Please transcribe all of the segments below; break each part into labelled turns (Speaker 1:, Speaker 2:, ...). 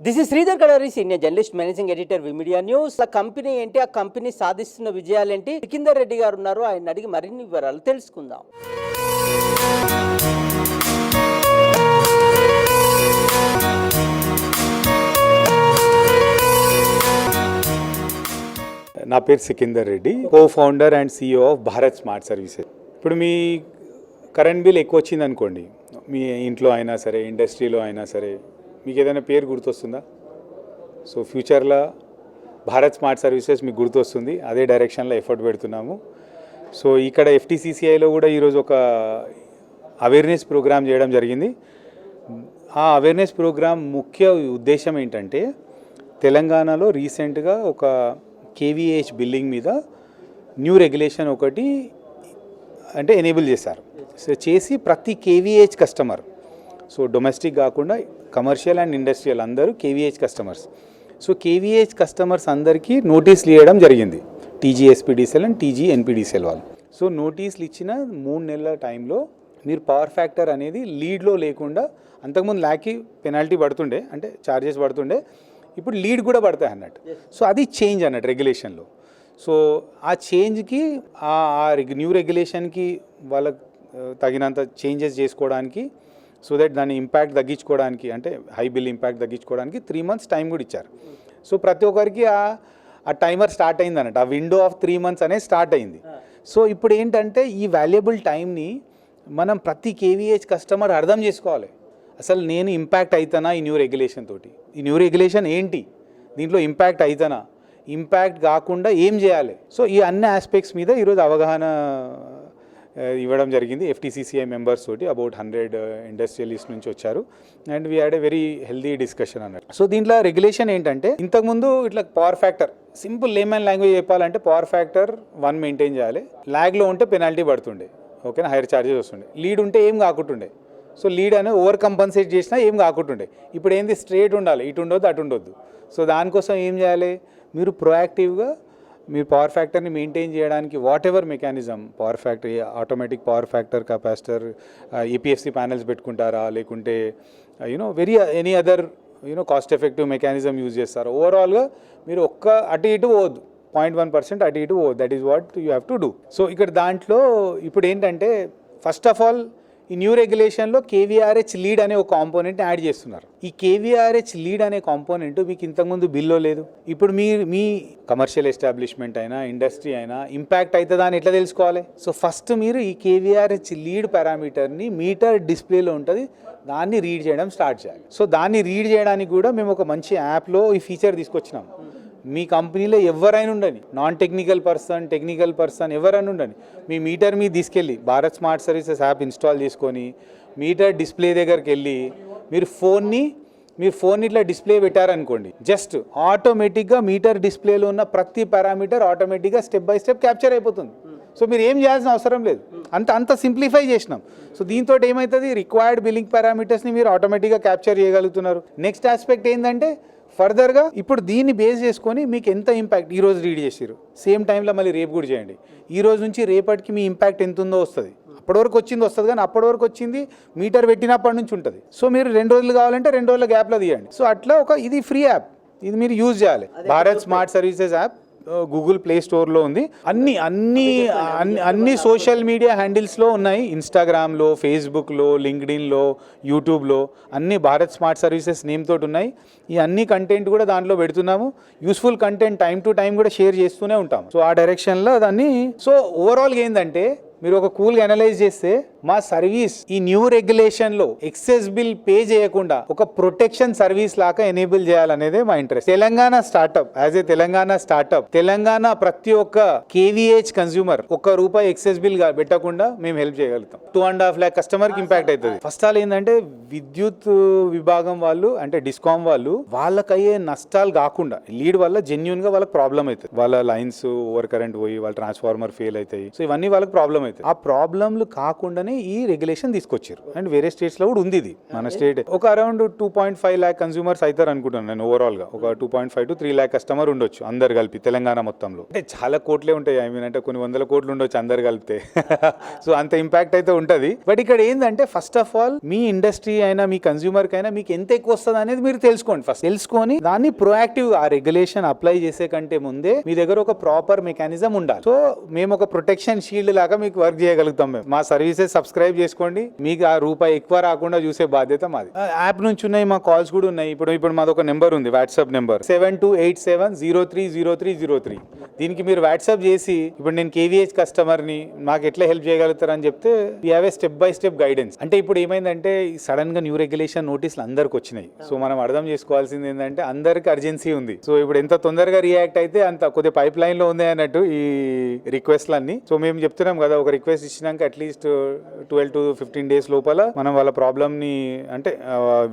Speaker 1: This is Sridhar Kadari senior journalist managing editor V media news ఆ company ఏంటి? ఆ company సాధిస్తున్న విజయాలేంటి? సికిందర్ రెడ్డి గారు ఉన్నారు. ఆయన అడిగి మరిన్ని వివరాలు తెలుసుకుందాం.
Speaker 2: నా పేరు Sikandar Reddy co founder and CEO of Bharat smart services ఇప్పుడు మీ కరెంట్ బిల్ ఎక్కువ వచ్చింది అనుకోండి మీ ఇంట్లో అయినా సరే ఇండస్ట్రీలో అయినా సరే మీకు ఏదైనా పేరు గుర్తొస్తుందా? సో ఫ్యూచర్లో భారత్ స్మార్ట్ సర్వీసెస్ మీకు గుర్తొస్తుంది. అదే డైరెక్షన్లో ఎఫర్ట్ పెడుతున్నాము. సో ఇక్కడ ఎఫ్టీసీసీఐలో కూడా ఈరోజు ఒక అవేర్నెస్ ప్రోగ్రామ్ చేయడం జరిగింది. ఆ అవేర్నెస్ ప్రోగ్రామ్ ముఖ్య ఉద్దేశం ఏంటంటే తెలంగాణలో రీసెంట్గా ఒక కేవీహెచ్ బిల్డింగ్ మీద న్యూ రెగ్యులేషన్ ఒకటి అంటే ఎనేబుల్ చేశారు. సో చేసి ప్రతి కేవీహెచ్ కస్టమర్ సో డొమెస్టిక్ కాకుండా కమర్షియల్ అండ్ ఇండస్ట్రియల్ అందరూ KVH customers so KVH customers అందరికీ నోటీసులు ఇవ్వడం జరిగింది. టీజీఎస్పీడీసీఎల్ అండ్ టీజీ ఎన్పీడీసీఎల్ వాళ్ళు. సో నోటీసులు ఇచ్చిన మూడు నెలల టైంలో మీరు పవర్ ఫ్యాక్టర్ అనేది లీడ్లో లేకుండా అంతకుముందు ల్యాక్కి పెనాల్టీ పడుతుండే అంటే ఛార్జెస్ పడుతుండే ఇప్పుడు లీడ్ కూడా పడతాయి అన్నట్టు. సో అది చేంజ్ అన్నట్టు రెగ్యులేషన్లో సో ఆ చేంజ్కి ఆ న్యూ రెగ్యులేషన్కి వాళ్ళకి ఆ, తగినంత చేంజెస్ చేసుకోవడానికి సో దట్ దాని ఇంపాక్ట్ తగ్గించుకోవడానికి అంటే హై బిల్ ఇంపాక్ట్ తగ్గించుకోవడానికి త్రీ మంత్స్ టైం కూడా ఇచ్చారు. సో ప్రతి ఒక్కరికి ఆ ఆ టైమర్ స్టార్ట్ అయింది అన్నట్టు ఆ విండో ఆఫ్ త్రీ మంత్స్ అనేది స్టార్ట్ అయింది. సో ఇప్పుడు ఏంటంటే ఈ వాల్యుబుల్ టైంని మనం ప్రతి కేవీహెచ్ కస్టమర్ అర్థం చేసుకోవాలి. అసలు నేను ఇంపాక్ట్ అవుతానా ఈ న్యూ రెగ్యులేషన్ తోటి? ఈ న్యూ రెగ్యులేషన్ ఏంటి? దీంట్లో ఇంపాక్ట్ అవుతానా ఇంపాక్ట్ కాకుండా ఏం చేయాలి? సో ఈ అన్ని ఆస్పెక్ట్స్ మీద ఈరోజు అవగాహన ఇవ్వడం జరిగింది. ఎఫ్టీసీసీఐ మెంబర్స్ తోటి అబౌట్ హండ్రెడ్ ఇండస్ట్రియలిస్ట్ నుంచి వచ్చారు. And we had a very healthy discussion అన్నట్టు. సో దీంట్లో రెగ్యులేషన్ ఏంటంటే ఇంతకుముందు ఇట్లా power factor simple layman language చెప్పాలంటే పవర్ ఫ్యాక్టర్ వన్ మెయింటైన్ చేయాలి. ల్యాగ్లో ఉంటే పెనాల్టీ పడుతుండే. ఓకేనా హైయర్ ఛార్జెస్ వస్తుండే. లీడ్ ఉంటే ఏం కాకుంటుండే. సో లీడ్ అనేది ఓవర్ కంపన్సేట్ చేసినా ఏం కాకుంటుండే. ఇప్పుడు ఏంది? స్ట్రేట్ ఉండాలి. ఇటు ఉండొద్దు అటు ఉండొద్దు. సో దానికోసం ఏం చేయాలి? మీరు ప్రొయాక్టివ్గా మీరు పవర్ ఫ్యాక్టర్ని మెయింటైన్ చేయడానికి whatever mechanism power factor automatic power factor capacitor EPFC panels పెట్టుకుంటారా లేకుంటే you know very any other you know cost effective mechanism use చేస్తారు? ఓవరాల్గా మీరు ఒక్క అటు ఇటు పోదు పాయింట్ వన్ పర్సెంట్ అటు ఇటు పోదు that is what you have to do so ఇక్కడ దాంట్లో ఇప్పుడు ఏంటంటే ఫస్ట్ ఆఫ్ ఆల్ ఈ న్యూ రెగ్యులేషన్లో కేవీఆర్హెచ్ లీడ్ అనే ఒక కాంపోనెంట్ యాడ్ చేస్తున్నారు. ఈ కేవీఆర్హెచ్ లీడ్ అనే కాంపోనెంట్ మీకు ఇంతకుముందు బిల్లో లేదు. ఇప్పుడు మీ మీ కమర్షియల్ ఎస్టాబ్లిష్మెంట్ అయినా ఇండస్ట్రీ అయినా ఇంపాక్ట్ అవుతుందా అని ఎట్లా తెలుసుకోవాలి? సో ఫస్ట్ మీరు ఈ కేవీఆర్హెచ్ లీడ్ పారామీటర్ని మీటర్ డిస్ప్లేలో ఉంటుంది. దాన్ని రీడ్ చేయడం స్టార్ట్ చేయాలి. సో దాన్ని రీడ్ చేయడానికి కూడా మేము ఒక మంచి యాప్లో ఈ ఫీచర్ తీసుకొచ్చినాం. మీ కంపెనీలో ఎవరైనా ఉండని non technical person technical person ఎవరైనా ఉండని మీ మీటర్ మీద తీసుకెళ్ళి Bharat smart services app install చేసుకొని మీటర్ డిస్ప్లే దగ్గరికి వెళ్ళి మీరు ఫోన్ని మీరు ఫోన్ ఇట్లా డిస్ప్లే పెట్టారనుకోండి జస్ట్ ఆటోమేటిక్గా మీటర్ డిస్ప్లేలో ఉన్న ప్రతి పారామీటర్ ఆటోమేటిక్గా స్టెప్ బై స్టెప్ క్యాప్చర్ అయిపోతుంది. సో మీరు ఏం చేయాల్సిన అవసరం లేదు. అంత అంత సింప్లిఫై చేసినాం. సో దీంతో ఏమవుతుంది రిక్వైర్డ్ బిల్లింగ్ పారామీటర్స్ని మీరు ఆటోమేటిక్గా క్యాప్చర్ చేయగలుగుతున్నారు. నెక్స్ట్ ఆస్పెక్ట్ ఏంటంటే ఫర్దర్గా ఇప్పుడు దీన్ని బేస్ చేసుకొని మీకు ఎంత ఇంపాక్ట్ ఈ రోజు రీడ్ చేసారు సేమ్ టైంలో మళ్ళీ రేపు కూడా చేయండి. ఈ రోజు నుంచి రేపటికి మీ ఇంపాక్ట్ ఎంత ఉందో వస్తుంది. అప్పటి వరకు వచ్చింది వస్తుంది కానీ అప్పటి వరకు వచ్చింది మీటర్ పెట్టినప్పటి నుంచి ఉంటుంది. సో మీరు రెండు రోజులు కావాలంటే రెండు రోజుల గ్యాప్లో తీయండి. సో అట్లా ఒక ఇది ఫ్రీ యాప్ ఇది మీరు యూజ్ చేయాలి. Bharat smart services app Google play స్టోర్లో ఉంది. అన్ని అన్ని అన్ని అన్ని సోషల్ మీడియా హ్యాండిల్స్లో ఉన్నాయి. ఇన్స్టాగ్రామ్లో ఫేస్బుక్లో లింక్డ్ఇన్లో యూట్యూబ్లో అన్ని భారత్ స్మార్ట్ సర్వీసెస్ నేమ్ తోటి ఉన్నాయి. ఈ అన్ని కంటెంట్ కూడా దాంట్లో పెడుతున్నాము. Useful content time to time కూడా షేర్ చేస్తూనే ఉంటాం సో ఆ డైరెక్షన్లో దాన్ని సో ఓవరాల్గా ఏంటంటే మీరు ఒక కూల్గా అనలైజ్ చేస్తే మా సర్వీస్ ఈ న్యూ రెగ్యులేషన్లో ఎక్సెస్ బిల్ పే చేయకుండా ఒక ప్రొటెక్షన్ సర్వీస్ లాగా ఎనేబుల్ చేయాలనేదే మా interest Telangana startup as a Telangana startup Telangana ప్రతి ఒక్క కేవీహెచ్ కన్స్యూమర్ ఒక్క రూపాయి ఎక్సెస్ బిల్ పెట్టకుండా మేము హెల్ప్ చేయగలుగుతాం. టూ అండ్ హాఫ్ ల్యాక్ కస్టమర్కి ఇంపాక్ట్ అవుతుంది ఫస్ట్ ఆల్ ఏంటంటే విద్యుత్ విభాగం వాళ్ళు అంటే డిస్కామ్ వాళ్ళు వాళ్ళకయ్యే నష్టాలు కాకుండా లీడ్ వల్ల జెన్యున్గా వాళ్ళకి ప్రాబ్లం అవుతుంది వాళ్ళ లైన్స్ ఓవర్ కరెంట్ పోయి వాళ్ళ ట్రాన్స్ఫార్మర్ ఫెయిల్ అవుతాయి సో ఇవన్నీ వాళ్ళకి ప్రాబ్లం అవుతుంది ఆ ప్రాబ్లంలు కాకుండానే ఈ రెగ్యులేషన్ తీసుకొచ్చారు. అండ్ వేరే స్టేట్స్లో కూడా ఉంది ఇది. మన స్టేట్ ఒక around two point five lakh consumers అవుతారు అనుకుంటున్నాను నేను ఓవరాల్గా. ఒక two point five to three lakh customer ఉండొచ్చు అందరు కలిపి తెలంగాణ మొత్తంలో. అంటే చాలా కోట్లే ఉంటాయి. ఐ మీన్ అంటే కొన్ని వందల కోట్లు ఉండొచ్చు అందరు కలిపితే. సో అంత ఇంపాక్ట్ అయితే ఉంటది. బట్ ఇక్కడ ఏంటంటే ఫస్ట్ ఆఫ్ ఆల్ మీ ఇండస్ట్రీ అయినా మీ కన్సూమర్ కైనా మీకు ఎంత ఎక్కువ వస్తుంది అనేది మీరు తెలుసుకోండి ఫస్ట్ తెలుసుకొని దాన్ని ప్రొయాక్టివ్ ఆ రెగ్యులేషన్ అప్లై చేసే కంటే ముందే మీ దగ్గర ఒక ప్రాపర్ మెకానిజం ఉండాలి. సో మేము ఒక ప్రొటెక్షన్ షీల్డ్ లాగా మీకు వర్క్ చేయగలుగుతాం మేము. మా సర్వీసెస్ సబ్స్క్రైబ్ చేసుకోండి. మీకు ఆ రూపాయి ఎక్కువ రాకుండా చూసే బాధ్యత మాది. యాప్ నుంచి ఉన్నాయి మా కాల్స్ కూడా ఉన్నాయి. ఇప్పుడు ఇప్పుడు మాది ఒక నెంబర్ ఉంది WhatsApp number. Seven two eight seven zero three zero three zero three దీనికి మీరు వాట్సాప్ చేసి ఇప్పుడు నేను కేవీహెచ్ కస్టమర్ని మాకు ఎట్లా హెల్ప్ చేయగలుగుతారని చెప్తే we have a step by step guidance అంటే ఇప్పుడు ఏమైందంటే సడన్గా న్యూ రెగ్యులేషన్ నోటీసులు అందరికి వచ్చినాయి. సో మనం అర్థం చేసుకోవాల్సింది ఏంటంటే అందరికి అర్జెన్సీ ఉంది. సో ఇప్పుడు ఎంత తొందరగా రియాక్ట్ అయితే అంత కొద్దిగా పైప్ లైన్లో ఉంది అన్నట్టు ఈ రిక్వెస్ట్లన్నీ సో మేము చెప్తున్నాం కదా ఒక రిక్వెస్ట్ ఇచ్చినాక at least twelve to fifteen days లోపల మనం వాళ్ళ ప్రాబ్లమ్ని అంటే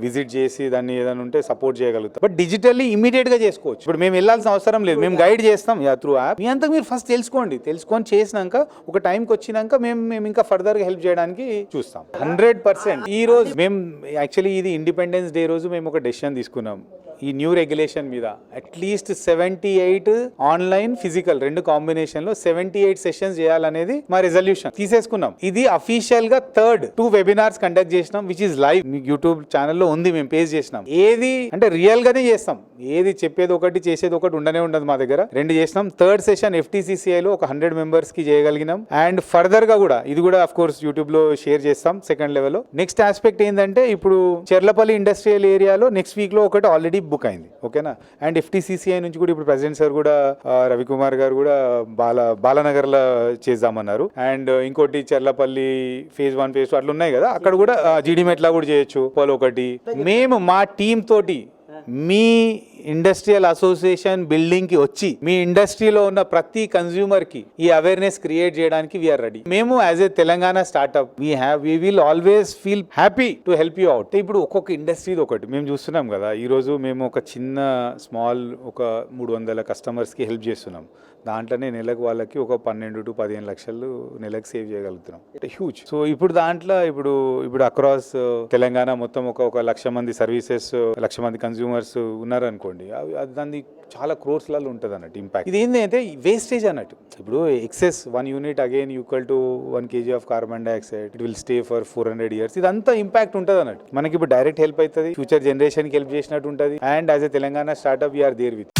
Speaker 2: విజిట్ చేసి దాన్ని ఏదైనా ఉంటే సపోర్ట్ చేయగలుగుతాం. బట్ డిజిటల్లీ ఇమీడియట్గా చేసుకోవచ్చు. ఇప్పుడు మేము వెళ్ళాల్సిన అవసరం లేదు. మేము గైడ్ చేస్తాం. యా త్రూ యాప్ మీ అంతా మీరు ఫస్ట్ తెలుసుకోండి. తెలుసుకొని చేసినాక ఒక టైంకి వచ్చినాక మేము మేము ఇంకా ఫర్దర్గా హెల్ప్ చేయడానికి చూస్తాం. హండ్రెడ్ పర్సెంట్ ఈ రోజు మేము యాక్చువల్లీ ఇది ఇండిపెండెన్స్ డే రోజు మేము ఒక డెసిషన్ తీసుకున్నాం. ఈ న్యూ రెగ్యులేషన్ మీద. At least seventy eight online physical రెండు కాంబినేషన్లో సెవెంటీ ఎయిట్ సెషన్స్ చేయాలనేది మా రెజల్యూషన్ తీసేసుకున్నాం. ఇది అఫీషియల్గా థర్డ్ టూ వెబినార్స్ కండక్ట్ చేసినాం విచ్ ఇస్ లైవ్ మీకు యూట్యూబ్ ఛానల్లో ఉంది మేము పేజ్ చేసినాం. ఏది అంటే రియల్ గానే చేస్తాం. ఏది చెప్పేది ఒకటి చేసేది ఒకటి ఉండనే ఉండదు మా దగ్గర. రెండు చేసినాం. థర్డ్ సెషన్ ఎఫ్టీసీసీఐలో లో ఒక హండ్రెడ్ మెంబర్స్కి చేయగలిగినాం. అండ్ ఫర్దర్గా కూడా ఇది కూడా అఫ్ కోర్స్ యూట్యూబ్లో షేర్ చేస్తాం సెకండ్ లెవెల్లో. నెక్స్ట్ ఆస్పెక్ట్ ఏంటంటే ఇప్పుడు చెర్లపల్లి ఇండస్ట్రియల్ ఏరియాలో నెక్స్ట్ వీక్లో ఒకటి ఆల్రెడీ బుక్ అయింది ఓకేనా? అండ్ ఎఫ్టీసీసీఐ నుంచి కూడా ఇప్పుడు ప్రెసిడెంట్ సార్ కూడా రవికుమార్ గారు కూడా బాల బాలనగర్లో చేద్దామన్నారు. అండ్ ఇంకోటి Cherlapally phase one phase two అట్లా ఉన్నాయి కదా అక్కడ కూడా జీడీ మెట్లా కూడా చేయొచ్చు పోల్ ఒకటి. మేము మా టీం తోటి మీ ఇండస్ట్రియల్ అసోసియేషన్ బిల్డింగ్కి వచ్చి మీ ఇండస్ట్రీలో ఉన్న ప్రతి కన్స్యూమర్కి ఈ అవేర్నెస్ క్రియేట్ చేయడానికి వీఆర్ రెడీ మేము as a Telangana startup we have we will always feel happy to help you out ఇప్పుడు ఒక్కొక్క ఇండస్ట్రీది ఒకటి మేము చూస్తున్నాం కదా ఈ రోజు మేము ఒక చిన్న స్మాల్ ఒక మూడు వందల కస్టమర్స్కి హెల్ప్ చేస్తున్నాం. దాంట్లోనే నెలకు వాళ్ళకి ఒక పన్నెండు టు పదిహేను లక్షలు నెలకు సేవ్ చేయగలుగుతున్నాం. ఇట్ హ్యూజ్ సో ఇప్పుడు దాంట్లో ఇప్పుడు ఇప్పుడు అక్రాస్ uh, తెలంగాణ మొత్తం ఒక ఒక లక్ష మంది సర్వీసెస్ uh, లక్ష మంది కన్స్యూమర్స్ ఉన్నారనుకోండి అవి అది దాన్ని చాలా క్రోర్స్లలో ఉంటుంది అన్నట్టు ఇంపాక్ట్ ఇది ఏంటి వేస్టేజ్ అన్నట్టు. ఇప్పుడు excess one unit again equal to one KG of carbon dioxide it will stay for four hundred years ఇదంతా ఇంపాక్ట్ ఉంటుంది అన్నట్టు. మనకి ఇప్పుడు డైరెక్ట్ హెల్ప్ అవుతుంది ఫ్యూచర్ జనరేషన్కి హెల్ప్ చేసినట్టు ఉంటుంది. And as a Telangana startup we are there with